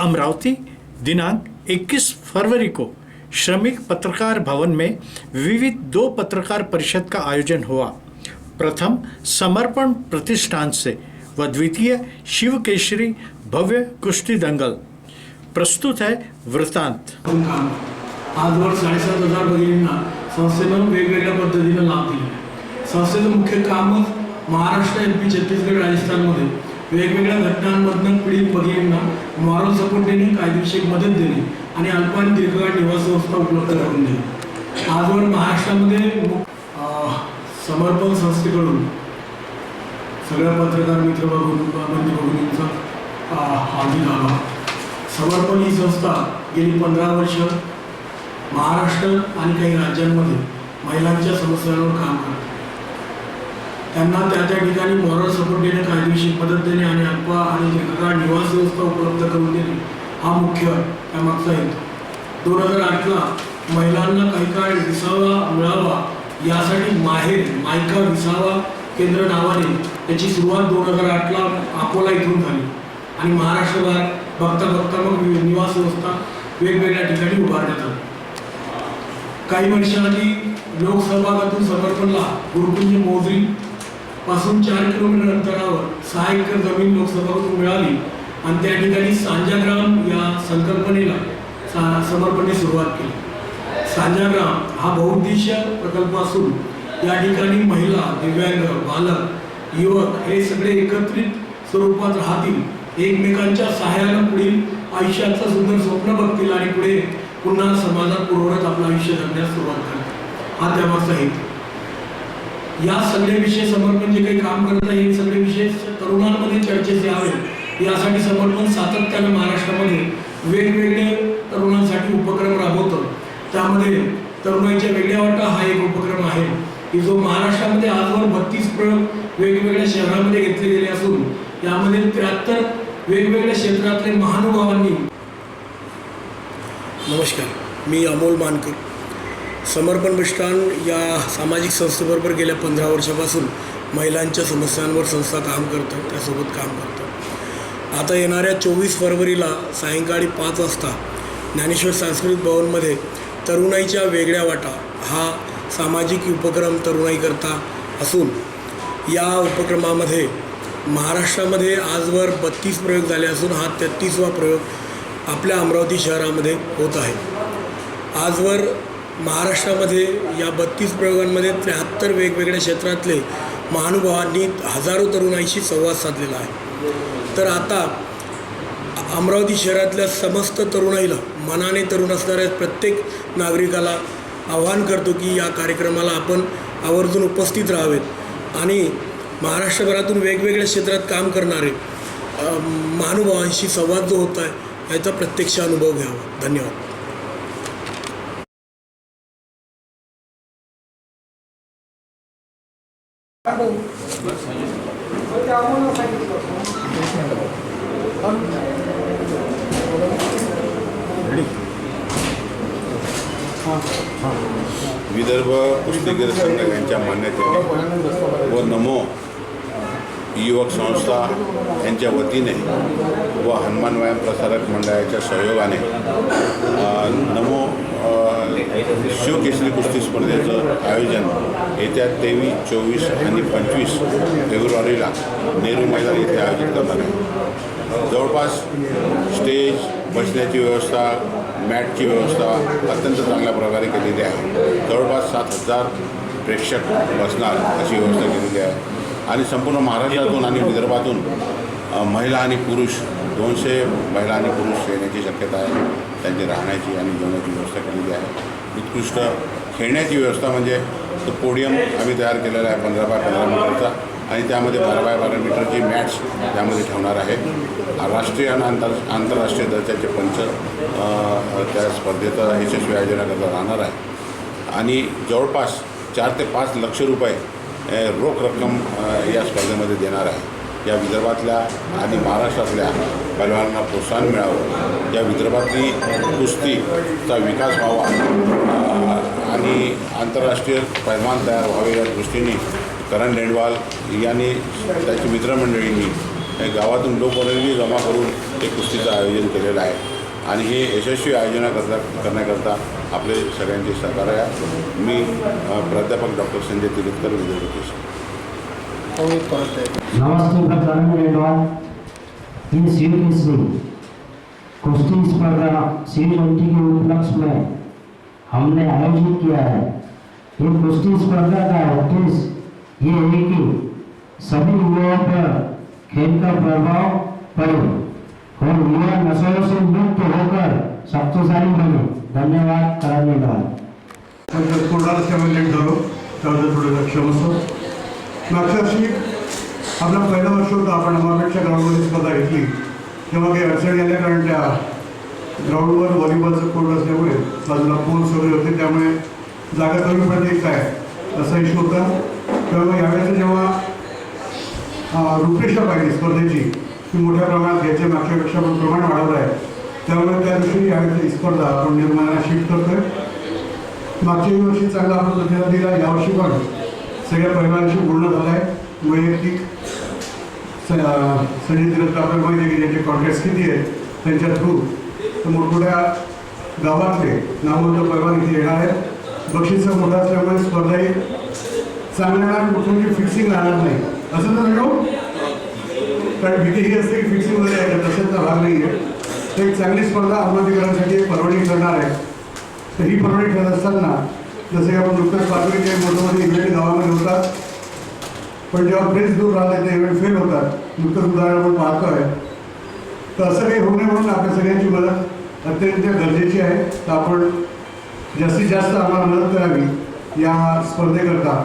अमरावती दिनांक 21 फरवरी को श्रमिक पत्रकार भवन में विविध दो पत्रकार परिषद का आयोजन हुआ। प्रथम समर्पण प्रतिष्ठान से व द्वितीय शिव केशरी भव्य कुश्ती दंगल। प्रस्तुत है वृतांत काम आजवर संस्थेनं वेगवेगळ्या पद्धतीनं लाभ दिले संस्थेचं मुख्य कामच महाराष्ट्र, एम पी, छत्तीसगड, राजस्थानमध्ये वेगवेगळ्या घटनांमधनं पीडित भगिनींना मॉरल सपोर्ट देणे कायदेशीर मदत देणे आणि अल्प आणि दीर्घकाळ निवास व्यवस्था उपलब्ध करून देणे. आजवर महाराष्ट्रामध्ये समर्पण संस्थेकडून सगळ्या पत्रकार मित्र बघून बंदी भगिनींचा समर्पण ही संस्था गेली पंधरा वर्ष महाराष्ट्र आणि काही राज्यांमध्ये महिलांच्या समस्यांवर काम करते. त्यांना त्या त्या ठिकाणी मॉरल सपोर्ट देणे कायदेशीर मदत देणे आणि अल्प आणि दीर्घकाळ निवास व्यवस्था उपलब्ध करून देणे हा मुख्य त्यामागचा हेतू. दोन हजार आठला महिलांना काही काळ विसावा मिळावा यासाठी माहेर मायका विसावा केंद्र नावाने त्याची सुरुवात दोन हजार आठला अकोला इथून झाली. आणि महाराष्ट्रभर बघता बघता मग निवास व्यवस्था वेगवेगळ्या ठिकाणी उभारण्यात आली. काही वर्षाआधी लोकसहभागातून समर्पणला गुरुकुंज मोजरी पासून चार किलोमीटर अंतरावर सहा एकर जमीन लोकसभातून मिळाली आणि त्या ठिकाणी सांजाग्राम या संकल्पनेला सा- समर्पणे सुरुवात केली. सांजाग्राम हा बहुउद्देशीय प्रकल्प असून या ठिकाणी महिला दिव्यांग बालक युवक हे सगळे एकत्रित स्वरूपात राहतील. एकमेकांच्या सहाय्यानं पुढील आयुष्याचं सुंदर स्वप्न बघतील आणि पुढे पुन्हा समाजात पुरवण्यात आपलं आयुष्य जगण्यास सुरुवात करतील. हा त्यामागचा हेतू. या सगळे विषय समर्पण जे काही काम करत आहे सगळे विषय तरुणांमध्ये चर्चेस यावे यासाठी समर्पण सातत्यानं महाराष्ट्रामध्ये वेगवेगळे तरुणांसाठी उपक्रम राबवतं. त्यामध्ये तरुणाईच्या वेगळ्या वाटा हा एक उपक्रम आहे. की जो महाराष्ट्रामध्ये आजवर बत्तीस प्रयोग वेगवेगळ्या शहरामध्ये घेतले गेले असून यामध्ये त्र्याहत्तर वेगवेगळ्या क्षेत्रातले महानुभावांनी नमस्कार. मी अमोल मानकर. समर्पण मिष्ठान या सामाजिक संस्थेबरोबर गेल्या पंधरा वर्षापासून महिलांच्या समस्यांवर संस्था काम करतं त्यासोबत काम करतं. आता येणाऱ्या चोवीस फरवरीला सायंकाळी पाच वाजता ज्ञानेश्वर सांस्कृतिक भवनमध्ये तरुणाईच्या वेगळ्या वाटा हा सामाजिक उपक्रम तरुणाईकरता असून या उपक्रमामध्ये महाराष्ट्रामध्ये आजवर बत्तीस प्रयोग झाले असून हा तेहत्तीसवा प्रयोग आपल्या अमरावती शहरामध्ये होत आहे. आजवर महाराष्ट्रामध्ये या बत्तीस प्रयोगांमध्ये त्र्याहत्तर वेगवेगळ्या क्षेत्रातले महानुभावांनी हजारो तरुणाईशी संवाद साधलेला आहे. तर आता अमरावती शहरातल्या समस्त तरुणाईला मनाने तरुण असणाऱ्या प्रत्येक नागरिकाला आव्हान करतो की या कार्यक्रमाला आपण आवर्जून उपस्थित राहावेत आणि महाराष्ट्रभरातून वेगवेगळ्या क्षेत्रात काम करणारे महानुभावांशी संवाद जो होत आहे याचा प्रत्यक्ष अनुभव घ्यावा. धन्यवाद. विदर्भ कुस्तीगीर संघ यांच्या मान्यतेने व नमो युवक संस्था यांच्या वतीने व हनुमान व्यायाम प्रसारक मंडळाच्या सहयोगाने नमो शिवकेसरी कुस्ती स्पर्धेचं आयोजन येत्या तेवीस चोवीस आणि पंचवीस फेब्रुवारीला नेहरू मैदान येथे आयोजित करणार आहे. जवळपास स्टेज बसण्याची व्यवस्था मॅटची व्यवस्था अत्यंत चांगल्या प्रकारे केलेली आहे. जवळपास सात हजार प्रेक्षक बसणार अशी व्यवस्था केलेली आहे. आणि संपूर्ण महाराष्ट्रातून आणि विदर्भातून महिला आणि पुरुष दोनशे महिला आणि पुरुष येण्याची शक्यता आहे. त्यांची राहण्याची आणि जेवणाची व्यवस्था केलेली आहे. उत्कृष्ट खेळण्याची व्यवस्था म्हणजे तो पोडियम आम्ही तयार केलेला आहे पंधरा बाय पंधरा मीटरचा. आणि त्यामध्ये बारा बाय बारा मीटरची मॅच त्यामध्ये ठेवणार आहे. राष्ट्रीय आणि आंतर आंतरराष्ट्रीय दर्जाचे पंच त्या स्पर्धेचं यशस्वी आयोजनाकरता राहणार आहे. आणि जवळपास चार ते पाच लक्ष रुपये रोख रक्कम या स्पर्धेमध्ये देणार आहे. या विदर्भातल्या आणि महाराष्ट्रातल्या पैलवानांना प्रोत्साहन मिळावं. या विदर्भातली कुस्तीचा विकास व्हावा. आणि आंतरराष्ट्रीय पैलवान तयार व्हावे या दृष्टीने करण लेंडवाल यांनी त्याची मित्रमंडळींनी गावातून लोकवर्गणी जमा करून ते कुस्तीचं आयोजन केलेलं आहे. आणि हे यशस्वी आयोजनाकरता करण्याकरता आपले सगळ्यांचे सहकार्य मी प्राध्यापक डॉक्टर संजय तिरुतकर विजय नमस्ते प्रधान एवं इन सीरीज़ कुश्ती स्पर्धा सी ट्वेंटी के उपलक्ष्य में हमने आयोजित किया है। ये कुश्ती स्पर्धा का उद्देश्य ये है कि सभी युवाओं पर खेल का प्रभाव पड़े और युवा नशों से मुक्त होकर शक्तिशाली बने। धन्यवाद कराने का झालो त्याबद्दल थोडं क्षमस्व मागच्या वर्षी पहिला पहिलं वर्ष होतं आपण अमापेक्षा ग्राउंडमध्ये स्पर्धा घेतली. तेव्हा काही अडचणी आल्या कारण त्या ग्राउंडवर व्हॉलीबॉलचं कोर्ट असल्यामुळे बाजूला पोल्स वगैरे होते त्यामुळे जागा कमी पडते काय? असा इश्यू होता. त्यामुळे यावेळेस जेव्हा रूपरेषा पाहिली स्पर्धेची ती मोठ्या प्रमाणात घ्यायच्या मागच्यापेक्षा पण प्रमाण वाढवलं आहे. त्यामुळे त्या दिवशी यावेळेस स्पर्धा आपण निर्माणाला शिफ्ट करतोय. मागच्या वर्षी चांगला आपण प्रतिसाद दिला यावर्षी पण. सगळ्या परिवाराशी बोलणं झालं आहे वैयक्तिक संजय तिरत्र आपल्याला माहिती की ज्यांचे कॉन्टॅक्ट किती आहेत त्यांच्या थ्रू तर मोठमोठ्या गावातले नामवंत परिवार इथे येणार आहेत. बक्षीसं मोठा असल्यामुळे स्पर्धाही चांगल्या कुठून फिक्सिंग राहणार नाही. असं तर नाही हो? कारण भीती ही असते की फिक्सिंग वगैरे आहे का भाग नाही आहे तर एक चांगली स्पर्धा अहमदीकरणासाठी एक करणार आहे. तर ही परवानगी ठरत असताना जसे की आपण नुकतंच पाचवी की काही मोठे मोठे इव्हेंट गावामध्ये पण जेव्हा प्रेस दूर राहते ते इव्हेंट फेल होतात. नुकतंच उदाहरण आपण आहे तर असं काही होऊ नये म्हणून आपल्या सगळ्यांची मदत अत्यंत गरजेची आहे. तर आपण जास्तीत जास्त आम्हाला मदत करावी या स्पर्धेकरता.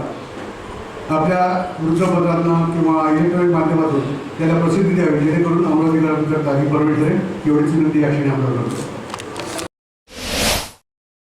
आपल्या वृत्तपत्रांना किंवा इलेक्ट्रॉनिक माध्यमातून त्याला प्रसिद्धी द्यावी जेणेकरून अमरावतीकरांकरता ही परमिट ठरेल एवढीच विनंती या क्षणी आपल्याला करतो.